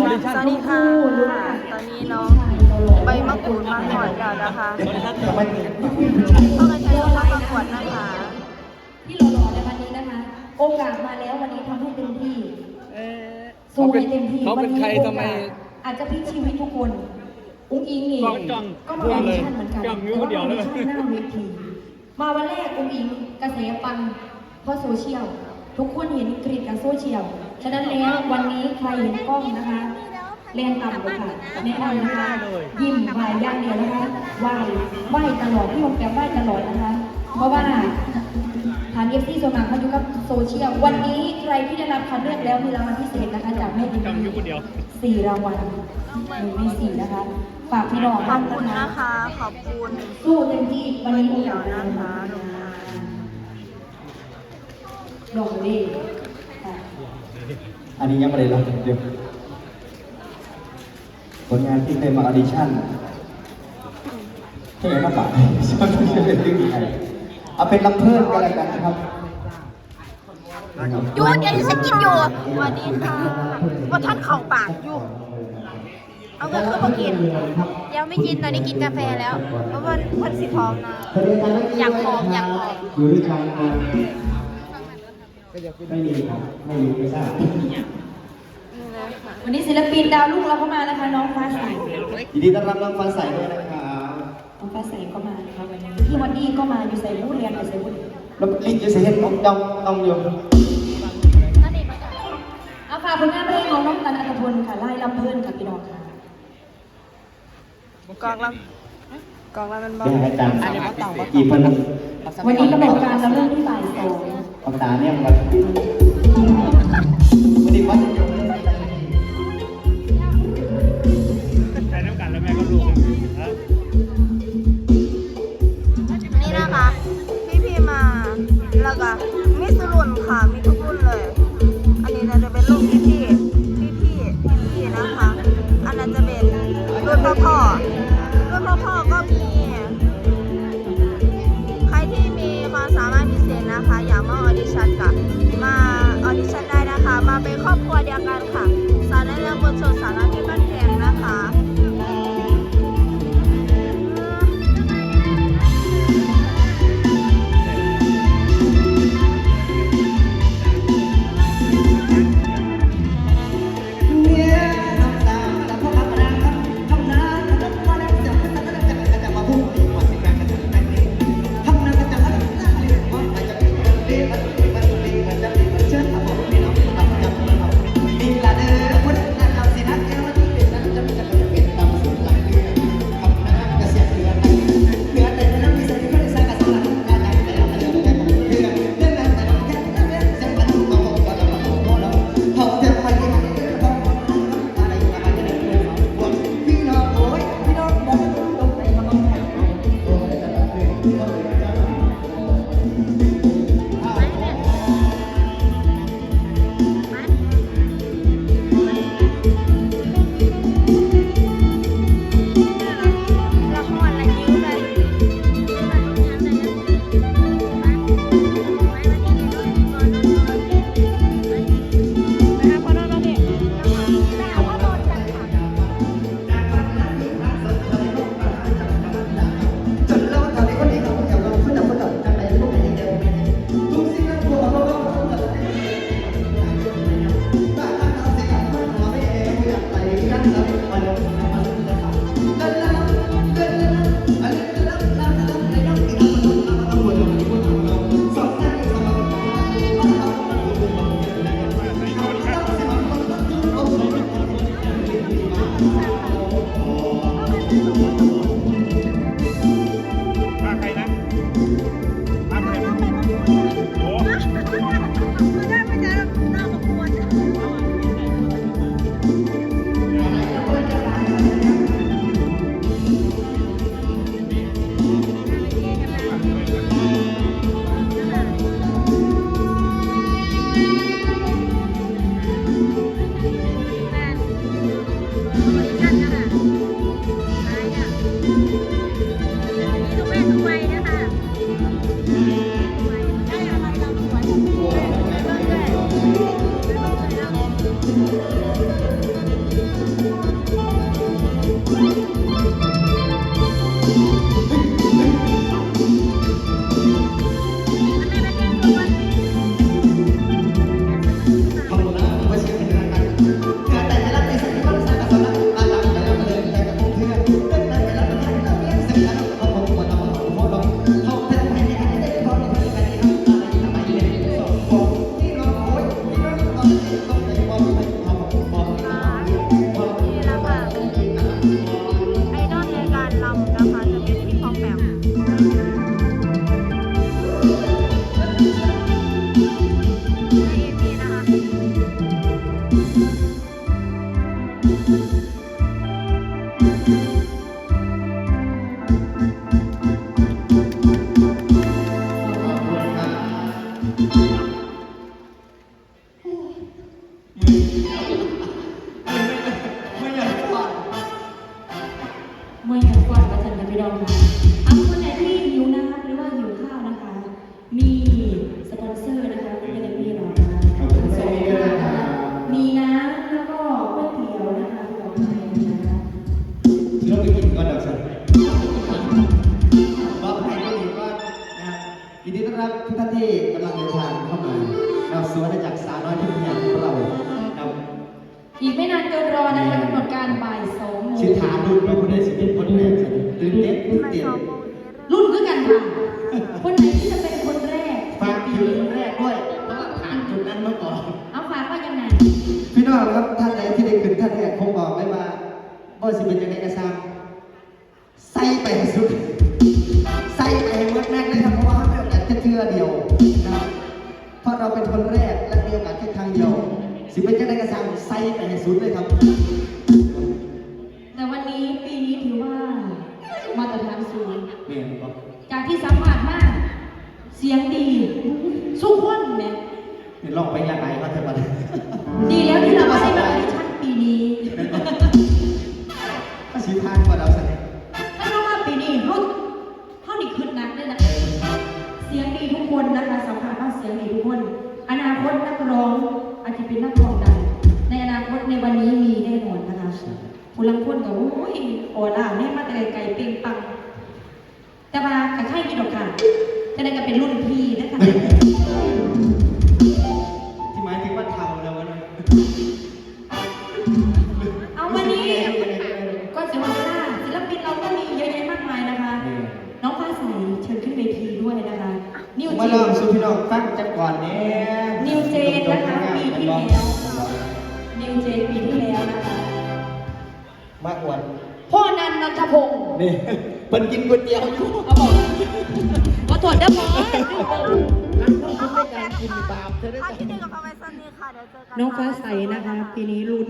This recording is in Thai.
ออดิชั่นสวัสดีค่ะ ตอนนี้น้องใบมะกรูดมาหอยแล้วนะคะเข้ากันใช้เข้าประกวดนะคะ ที่หล่อๆในวันนี้นะคะ โอกาสมาแล้ววันนี้ทำให้เต็มที่สู้ให้เต็มที่เขาเป็นวัใครโอกาสทำไม อาจจะพลิกชีวิตทุกคน อุ้งอิงนี่กล้องจ้องก็มาออดิชั่นเหมือนกันจ้องอยู่คนเดียวเลยแต่ว่าออดิชั่นหน้าเวทีมาวันแรกอุ้งอิงกระแสปังเพราะโซเชียลทุกคนเห็นกรีดกับโซเชียล ฉะนั้นแล้ววันนี้ใครเห็นกล้องนะคะเรียนต่ำเลยค่ะแนะนำนะคะยิ้มไหวอย่างเดียวนะคะไหวไหวตลอดที่ผมแกไหวตลอดนะคะ เพราะว่าฐานเอฟซีส่วนมาเขาอยู่กับโซเชียลวันนี้ใครที่ได้รับคัดเลือกแล้วมีรางวัลพิเศษนะคะจากแม่ดินสี่รางวัลหนึ่งในสี่นะคะ ฝากพี่น้องขอบคุณนะคะ ขอบคุณสู้เต็มที่วันนี้เดียวนะคะลงมาลงเลยค่ะ อันนี้ยังไม่ได้รับเดี๋ยวผลงานที่เคยมาออดิชั่นแค่ยังไม่ปากชอบที่จะเป็นเรื่องใครเอาเป็นลำเพิ่มกันแล้วกันนะครับหยุดเดี๋ยวฉันกินอยู่สวัสดีค่ะว่าท่านเข่าปากอยู่ เอาเงินเข้ามากินยังไม่กินตอนนี้กินกาแฟแล้ว เพราะว่าวันสีทองนะ อยากหอมอยากหอม อยู่ด้วยกันมาไม่มีครับไม่มีไม่ทราบนี่เลยค่ะวันนี้ศิลปินดาวรุ่งเราก็มานะคะ น้องฟ้าใสยินดีต้อนรับน้องฟ้าใสด้วยนะครับน้องฟ้าใสก็มานะคะวันนี้พี่วันดี้ก็มาอยู่ใส่ผู้เรียนอยู่ใส่ผู้เรียนแล้วลิงจะเสียต้องต้องต้องอยู่เอาค่ะผลงานเพลงของน้องตันอัตพลค่ะไล่ลำเพลินค่ะพี่น้องค่ะกองลำกองลำมันบอเดี๋ยวให้อาจารย์สั่งกี่พันวันนี้กำหนดการเราเริ่มที่บ่ายสอง ภาษาเนี่ยมัน কি হবে ไม่อยากฟังเมื่อยาก่อนมาจันกันไปดองค่ะเอาคนไหนที่หิวน้ำหรือว่าหิวข้าวนะคะ มีสปอนเซอร์นะคะคุณก็จะมีเรามาขอบคุณแม่ด้วยนะครับมีน้ำแล้วก็ก๋วยเตี๋ยวนะคะที่เราให้นะคะเราไปกินก่อนเดี๋ยวสักบอกให้ก็ดีว่านะยินดีต้อนรับทุกท่านที่กำลังเดินทางเข้ามาเราสวนจากสาวน้อยที่ารบ่ายสองโมงชื่อฐานดูว่าคนได้สิเป็นคนแรกสิตื่นเต้นตื่นมันเต้นสองโมงนี้เริ่มรุ่นคือกันค่ะ คนไหนที่จะเป็นคนแรก ฝากถึงคนแรกด้วยเพราะว่าผ่านจุดนั้นมาก่อน เอาฝากว่ายังไงพี่น้องครับท่านใดที่ได้ขึ้นท่านแรกคงบอกได้ว่าบ่สิเป็นยังไงก็ตามใส่ไปให้สุด ใส่ไปให้หมดแม็กเลยครับเพราะว่าเรามีโอกาสแค่เทื่อเดียวนะครับเพราะเราเป็นคนแรกและมีโอกาสแค่ครั้งเดียวสิเป็นยังไงก็ตามใส่ไปให้สุดเลยครับ มียนบอกจากที่สัมผัสมาก เสียงดีสู้คนเนี่ยเห็นลองไปยังไงก็เถอะบัดดีแล้วที่เราไม่ได้มาในชั้นปีนี้ก็สิพานกว่าเราสักนิดถ้าเรามาปีนี้เขาเขาดีขึ้นนักเลยนะเสียงดีทุกคนนะคะสัมผัสว่าเสียงดีทุกคน อนาคตนักร้องอาจจะเป็นนักร้องดังในอนาคตในวันนี้มีแน่นอนนะคะผู้ลังคนกับโอ้ยโอล่าแม่มาแต่ไกลๆเปล่งปัง แต่มากับค่ายมีดอกค่ะจะได้กันเป็นรุ่นพี่นะคะที่หมายถึงว่าเทาแล้ววะเนี่ยเอาวันนี้ก็จะวันเวลาศิลปินเราก็มีเยอะแยะมากมายนะคะ น้องฟ้าใสเชิญขึ้นเวทีด้วยนะคะ นิวมาเจลองนสู่พี่น้องฟังจักก่อนเนี่ยนิวเจนนะคะปีที่แล้วนิวเจนปีที่แล้วนะคะ มาอวดพ่อนันนันทพงศ์นี่ เพิ่นกินก๋วยเตี๋ยวอยู่เขาบอกขอโทษนะหมอเอาแค่ค่ะถ้าคิดถึงกับเอาไว้สักนิดค่ะ เดี๋ยวเจอกันน้องฟ้าใสนะคะ ปีนี้ลุ้น